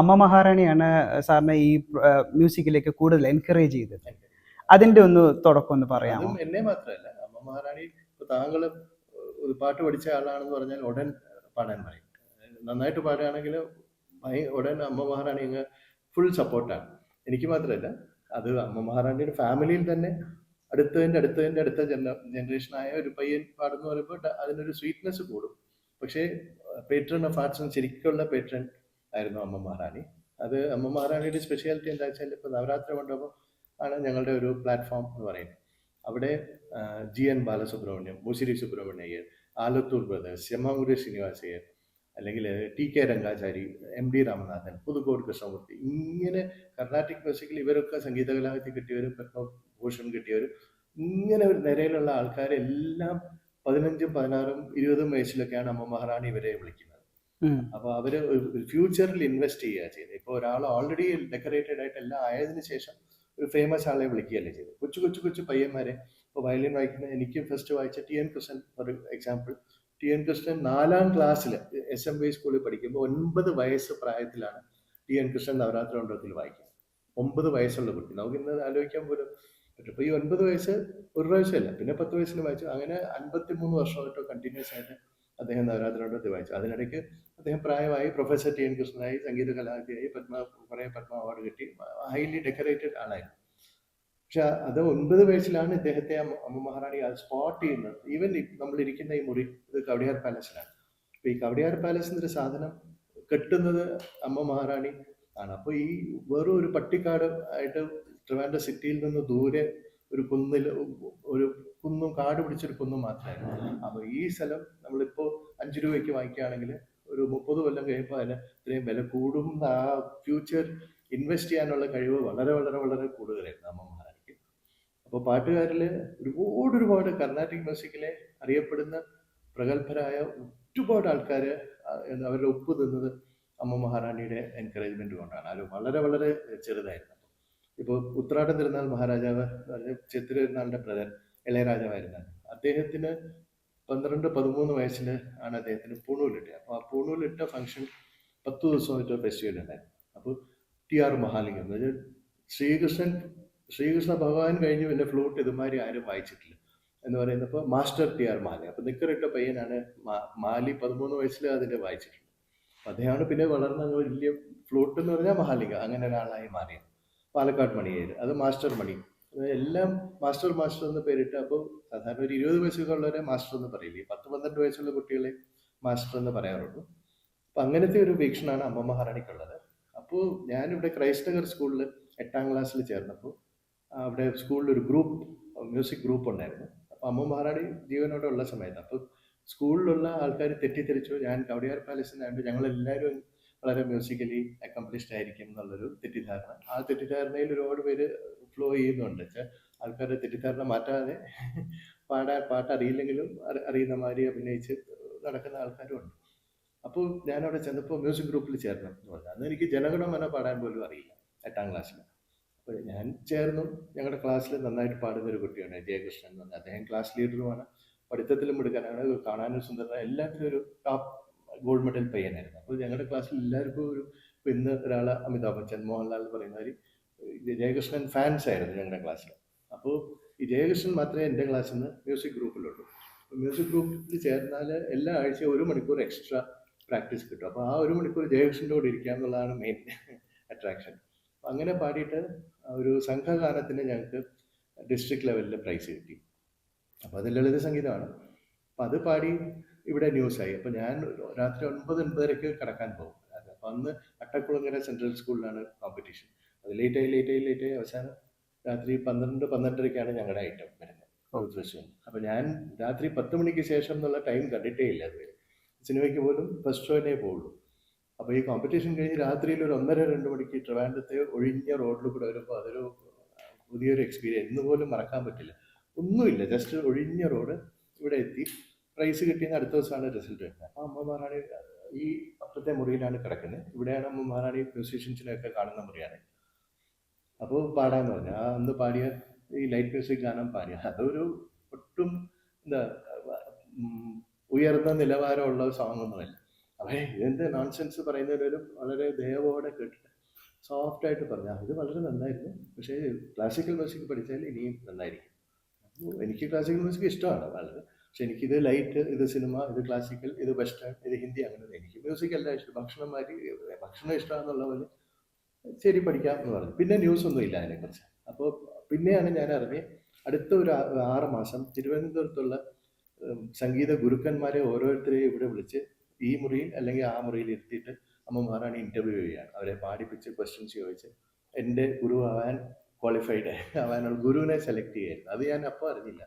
അമ്മ മഹാറാണിയാണ് സാറിനെ ഈ മ്യൂസിക്കിലേക്ക് കൂടുതൽ എൻകറേജ് ചെയ്തത്. അതിന്റെ ഒന്ന് തുടക്കം ഒന്ന് പറയാമോ? എന്നെ മാത്രമല്ല. അമ്മ മഹാറാണി താങ്കൾ ഒരു പാട്ട് പഠിച്ച ആളാണെന്ന് പറഞ്ഞാൽ ഉടൻ പാടാൻ പറയും. നന്നായിട്ട് പാടുകയാണെങ്കിൽ ഉടൻ അമ്മ മഹാറാണി അങ്ങ് ഫുൾ സപ്പോർട്ടാണ് എനിക്ക് മാത്രമല്ല അത് അമ്മ മഹാറാണിയുടെ ഫാമിലിയിൽ തന്നെ അടുത്തതിന്റെ അടുത്തതിന്റെ അടുത്ത ജന ജനറേഷനായ ഒരു പയ്യൻ പാടുന്ന പറയുമ്പോൾ അതിനൊരു സ്വീറ്റ്നെസ് കൂടും. പക്ഷേ പേട്രൺ ഓഫ് ആർട്സ് ശരിക്കുള്ള പേട്രൺ ആയിരുന്നു അമ്മ മഹാറാണി അത് അമ്മ മഹാറാണിയുടെ സ്പെഷ്യാലിറ്റി എന്താ വെച്ചാൽ ഇപ്പോൾ നവരാത്രി മണ്ഡപം ആണ് ഞങ്ങളുടെ ഒരു പ്ലാറ്റ്ഫോം എന്ന് പറയുന്നത് അവിടെ G N Balasubramaniam Musiri Subramania Iyer Alathur brothers Chemmangudi Srinivasa Iyer അല്ലെങ്കിൽ T K Rangachari M D Ramanathan Pudukkottai Krishnamurthy ഇങ്ങനെ കർണാട്ടിക് മ്യൂസിക്കിൽ ഇവരൊക്കെ സംഗീത കലാകത്തിൽ കിട്ടിയവരും പത്മഭൂഷൺ കിട്ടിയവരും ഇങ്ങനെ ഒരു നിരയിലുള്ള ആൾക്കാരെല്ലാം പതിനഞ്ചും പതിനാറും ഇരുപതും വയസ്സിലൊക്കെയാണ് അമ്മ മഹാറാണി ഇവരെ വിളിക്കുന്നത്. അപ്പൊ അവർ ഫ്യൂച്ചറിൽ ഇൻവെസ്റ്റ് ചെയ്യുക ചെയ്യുന്നത് ഇപ്പൊ ഒരാൾ ഓൾറെഡി ഡെക്കറേറ്റഡ് ആയിട്ട് എല്ലാം ആയതിനു ശേഷം ഒരു ഫേമസ് ആളെ വിളിക്കുകയല്ലേ ചെയ്തത് കൊച്ചു കൊച്ചു കൊച്ചു പയ്യന്മാരെ. ഇപ്പൊ വയലിൻ വായിക്കുന്ന എനിക്ക് ഫസ്റ്റ് വായിച്ച T N Krishnan for example T N Krishnan നാലാം ക്ലാസ്സിൽ എസ് എം ബി സ്കൂളിൽ പഠിക്കുമ്പോൾ ഒൻപത് വയസ്സ് പ്രായത്തിലാണ് ടി എൻ കൃഷ്ണൻ നവരാത്രി മണ്ഡലത്തിൽ വായിക്കുന്നത് ഒമ്പത് വയസ്സുള്ള കുട്ടി. നമുക്ക് ഇന്ന് ആലോചിക്കാൻ പോലും പറ്റും അപ്പോൾ ഈ ഒൻപത് വയസ്സ് ഒരു പ്രാവശ്യമല്ല. പിന്നെ പത്ത് വയസ്സിൽ വായിച്ചു. അങ്ങനെ അൻപത്തി മൂന്ന് വർഷമായിട്ടോ കണ്ടിന്യൂസ് ആയിട്ട് അദ്ദേഹം നവരാത്രിയോട് വായിച്ചു. അതിനിടയ്ക്ക് അദ്ദേഹം പ്രായമായി പ്രൊഫസർ ടി എൻ കൃഷ്ണനായി സംഗീത കലാകാരിയായി പത്മ കുറേ പത്മ അവാർഡ് കിട്ടി. ഹൈലി ഡെക്കറേറ്റഡ് ആളായിരുന്നു. പക്ഷെ അത് ഒൻപത് വയസ്സിലാണ് ഇദ്ദേഹത്തെ അമ്മ മഹാറാണി സ്പോട്ട് ചെയ്യുന്നത്. ഈവൻ നമ്മളിരിക്കുന്ന ഈ മുറി ഇത് കവടിയാർ പാലസിലാണ് അപ്പൊ ഈ കവടിയാർ പാലസ് എന്നൊരു സാധനം കെട്ടുന്നത് അമ്മ മഹാറാണി ആണ്. അപ്പോൾ ഈ വെറും ഒരു പട്ടിക്കാട് ആയിട്ട് ട്രിവാൻഡ്ര സിറ്റിയിൽ നിന്ന് ദൂരെ ഒരു കുന്നിൽ ഒരു കുന്നും കാട് പിടിച്ചൊരു കുന്നും മാത്രമായിരുന്നു. അപ്പൊ ഈ സ്ഥലം നമ്മളിപ്പോ അഞ്ചു രൂപയ്ക്ക് വാങ്ങിക്കുകയാണെങ്കിൽ ഒരു മുപ്പത് കൊല്ലം കഴിയുമ്പോൾ അതിന് ഇത്രയും വില കൂടും ആ ഫ്യൂച്ചർ ഇൻവെസ്റ്റ് ചെയ്യാനുള്ള കഴിവ് വളരെ വളരെ വളരെ കൂടുതലായിരുന്നു അമ്മമാർക്ക് അപ്പോൾ പാട്ടുകാരിൽ ഒരുപാട് ഒരുപാട് കർണാട്ടിക് മ്യൂസിക്കിലെ അറിയപ്പെടുന്ന പ്രഗത്ഭരായ ഒരുപാട് ആൾക്കാർ അവരുടെ ഒപ്പ് തിന്നത് അമ്മ മഹാറാണിയുടെ എൻകറേജ്മെന്റ് കൊണ്ടാണ്. അത് വളരെ വളരെ ചെറുതായിരുന്നു. ഇപ്പോൾ ഉത്രാടം തിരുനാൾ മഹാരാജാവ് ചിത്തിര തിരുനാളിന്റെ ബ്രദർ ഇളയരാജാവായിരുന്നു അദ്ദേഹത്തിന് പന്ത്രണ്ട് പതിമൂന്ന് വയസ്സിൽ ആണ് അദ്ദേഹത്തിന് പൂണൂലിട്ടത് അപ്പോൾ ആ പൂണൂലിട്ട ഫംഗ്ഷൻ പത്ത് ദിവസം ദിവസമായിട്ട് ഫെസ്റ്റിവൽ ഉണ്ടായിരുന്നു. അപ്പോൾ ടി ആർ മഹാലിംഗം എന്ന് വെച്ചാൽ ശ്രീകൃഷ്ണൻ ശ്രീകൃഷ്ണ ഭഗവാൻ കഴിഞ്ഞ് പിന്നെ ഫ്ലൂട്ട് ഇതുമാതിരി ആരും വായിച്ചിട്ടില്ല എന്ന് പറയുന്നപ്പോൾ മാസ്റ്റർ ടി ആർ മാലി അപ്പോൾ നിക്കറിട്ട പയ്യനാണ് മാലി പതിമൂന്ന് വയസ്സിൽ അതിന്റെ അപ്പോൾ അദ്ദേഹമാണ് പിന്നെ വളർന്ന വലിയ ഫ്ലൂട്ട് എന്ന് പറഞ്ഞാൽ മഹാലിക അങ്ങനെ ഒരാളായി മാറിയത്. പാലക്കാട് മണിയേര്. അത് മാസ്റ്റർ മണി. എല്ലാം മാസ്റ്റർ മാസ്റ്റർ എന്ന് പേരിട്ട് അപ്പോൾ സാധാരണ ഒരു ഇരുപത് വയസ്സൊക്കെ ഉള്ളവരെ മാസ്റ്റർ എന്ന് പറയില്ല? പത്ത് പന്ത്രണ്ട് വയസ്സുള്ള കുട്ടികളെ മാസ്റ്റർ എന്ന് പറയാറുള്ളൂ. അപ്പം അങ്ങനത്തെ ഒരു വീക്ഷണമാണ് അമ്മ മഹാറാണിക്കുള്ളത്. അപ്പോൾ ഞാനിവിടെ ക്രൈസ്റ്റ് സ്കൂളിൽ എട്ടാം ക്ലാസ്സിൽ ചേർന്നപ്പോൾ അവിടെ സ്കൂളിൽ ഒരു ഗ്രൂപ്പ് മ്യൂസിക് ഗ്രൂപ്പ് ഉണ്ടായിരുന്നു. അപ്പോൾ അമ്മ മഹാറാണി ജീവനോടെ ഉള്ള സമയത്ത്. അപ്പോൾ സ്കൂളിലുള്ള ആൾക്കാർ തെറ്റിദ്ധരിച്ചു. ഞാൻ കവടിയാർ പാലസിനായിട്ട് ഞങ്ങളെല്ലാവരും വളരെ മ്യൂസിക്കലി അക്കംപ്ലിഷ്ഡ് ആയിരിക്കും എന്നുള്ളൊരു തെറ്റിദ്ധാരണ. ആ തെറ്റിദ്ധാരണയിൽ ഒരുപാട് പേര് ഫ്ലോ ചെയ്യുന്നുണ്ട്. വെച്ചാൽ ആൾക്കാരുടെ തെറ്റിദ്ധാരണ മാറ്റാതെ പാടാൻ പാട്ട് അറിയില്ലെങ്കിലും അറിയുന്ന മാതിരി അഭിനയിച്ച് നടക്കുന്ന ആൾക്കാരും ഉണ്ട്. അപ്പോൾ ഞാനവിടെ ചെന്നപ്പോൾ മ്യൂസിക് ഗ്രൂപ്പിൽ ചേരണം എന്ന് പറഞ്ഞു. അന്ന് എനിക്ക് ജനഗണമന പാടാൻ പോലും അറിയില്ല എട്ടാം ക്ലാസ്സിൽ അപ്പോൾ ഞാൻ ചേർന്നു. ഞങ്ങളുടെ ക്ലാസ്സിൽ നന്നായിട്ട് പാടുന്ന ഒരു കുട്ടിയാണ് ജയകൃഷ്ണൻ എന്ന് പറഞ്ഞാൽ. അദ്ദേഹം ക്ലാസ് ലീഡറുമാണ് പഠിത്തത്തിലും എടുക്കാനാണ്. കാണാനും സുന്ദരനാണ് എല്ലാത്തിലും ഒരു ടോപ്പ് ഗോൾഡ് മെഡൽ പയ്യനായിരുന്നു അപ്പോൾ ഞങ്ങളുടെ ക്ലാസ്സിൽ എല്ലാവർക്കും ഒരു ഇപ്പൊ ഇന്ന് ഒരാൾ അമിതാഭ് ബച്ചൻ മോഹൻലാൽ പറയുന്ന ഒരു ജയകൃഷ്ണൻ ഫാൻസ് ആയിരുന്നു ഞങ്ങളുടെ ക്ലാസ്സിൽ അപ്പോൾ ഈ ജയകൃഷ്ണൻ മാത്രമേ എന്റെ ക്ലാസ്സിൽ നിന്ന് മ്യൂസിക് ഗ്രൂപ്പിലുള്ളൂ മ്യൂസിക് ഗ്രൂപ്പിൽ ചേർന്നാൽ എല്ലാ ആഴ്ചയും ഒരു മണിക്കൂർ എക്സ്ട്രാ പ്രാക്ടീസ് കിട്ടും. അപ്പോൾ ആ ഒരു മണിക്കൂർ ജയകൃഷ്ണന്റെ കൂടെ ഇരിക്കുക എന്നുള്ളതാണ് മെയിൻ അട്രാക്ഷൻ അങ്ങനെ പാടിയിട്ട് ഒരു സംഘഗാനത്തിന് ഞങ്ങൾക്ക് ഡിസ്ട്രിക്ട് ലെവലിൽ പ്രൈസ് കിട്ടി. അപ്പോൾ അത് ലളിത സംഗീതമാണ്. അപ്പോൾ അത് പാടി ഇവിടെ ന്യൂസായി. അപ്പോൾ ഞാൻ രാത്രി ഒൻപത് ഒൻപതരയ്ക്ക് കിടക്കാൻ പോകും. അപ്പം അന്ന് അട്ടക്കുളങ്ങര സെൻട്രൽ സ്കൂളിലാണ് കോമ്പറ്റീഷൻ. അത് ലേറ്റായി ലേറ്റായി ലേറ്റായി അവസാനം രാത്രി പന്ത്രണ്ട് പന്ത്രണ്ടരയ്ക്കാണ് ഞങ്ങളുടെ ഐറ്റം വരുന്നത്. തൃശ്ശൂർ അപ്പോൾ ഞാൻ രാത്രി പത്ത് മണിക്ക് ശേഷം എന്നുള്ള ടൈം കണ്ടിട്ടേ ഇല്ല അതുവരെ സിനിമയ്ക്ക് പോലും ഫസ്റ്റ് ഷോയിനേ പോകുള്ളൂ അപ്പോൾ ഈ കോമ്പറ്റീഷൻ കഴിഞ്ഞ് രാത്രിയിൽ ഒരു ഒന്നര രണ്ട് മണിക്ക് ട്രിവാൻഡത്തെ ഒഴിഞ്ഞ റോഡിൽ കൂടെ വരുമ്പോൾ അതൊരു പുതിയൊരു എക്സ്പീരിയൻസ് ഇന്ന് പോലും മറക്കാൻ പറ്റില്ല. ഒന്നുമില്ല. ജസ്റ്റ് ഒഴിഞ്ഞ റോഡ് ഇവിടെ എത്തി. പ്രൈസ് കിട്ടിയ അടുത്ത ദിവസമാണ് റിസൾട്ട് വരുന്നത്. അപ്പോൾ അമ്മ മഹാറാണി ഈ അപ്പുറത്തെ മുറിയിലാണ് കിടക്കുന്നത് ഇവിടെയാണ് അമ്മ മഹാറാണി മ്യൂസീഷ്യൻസിനെയൊക്കെ കാണുന്ന മുറിയാണ്. അപ്പോൾ പാടാന്ന് പറഞ്ഞു. ആ അന്ന് പാടിയ ഈ ലൈറ്റ് മ്യൂസിക് ഗാനം പാടിയ. അതൊരു ഒട്ടും എന്താ ഉയർന്ന നിലവാരമുള്ള സോങ് ഒന്നുമല്ല അവൻ ഇതെന്ത് നോൺസെൻസ് പറയുന്നവരും വളരെ ദയവോടെ കേട്ടിട്ട് സോഫ്റ്റ് ആയിട്ട് പറഞ്ഞു ഇത് വളരെ നന്നായിരുന്നു. പക്ഷേ ക്ലാസിക്കൽ മ്യൂസിക് പഠിച്ചാൽ ഇനിയും നന്നായിരിക്കും. എനിക്ക് ക്ലാസിക്കൽ മ്യൂസിക് ഇഷ്ടമാണ്. വളരെ പക്ഷെ എനിക്കിത് ലൈറ്റ് ഇത് സിനിമ ഇത് ക്ലാസിക്കൽ ഇത് വെസ്റ്റേൺ ഇത് ഹിന്ദി അങ്ങനെ എനിക്ക് മ്യൂസിക് എല്ലാം ഇഷ്ടം. ഭക്ഷണം മാറ്റി ഭക്ഷണം ഇഷ്ടമാണെന്നുള്ള പോലെ ശരി പഠിക്കാം എന്ന് പറഞ്ഞു. പിന്നെ ന്യൂസ് ഒന്നും ഇല്ല അതിനെക്കുറിച്ച്. അപ്പോൾ പിന്നെയാണ് ഞാൻ അറിഞ്ഞ് അടുത്ത ഒരു ആറ് മാസം തിരുവനന്തപുരത്തുള്ള സംഗീത ഗുരുക്കന്മാരെ ഓരോരുത്തരെയും ഇവിടെ വിളിച്ച് ഈ മുറിയിൽ അല്ലെങ്കിൽ ആ മുറിയിൽ ഇരുത്തിയിട്ട് അമ്മമാരാണ് ഇന്റർവ്യൂ ചെയ്യുകയാണ് അവരെ പാടിപ്പിച്ച് ക്വസ്റ്റ്യൻസ് ചോദിച്ച് എന്റെ ഗുരു ആവാൻ ക്വാളിഫൈഡ് ആവാനുള്ള ഗുരുവിനെ സെലക്ട് ചെയ്യായിരുന്നു. അത് ഞാൻ അപ്പോൾ അറിഞ്ഞില്ല.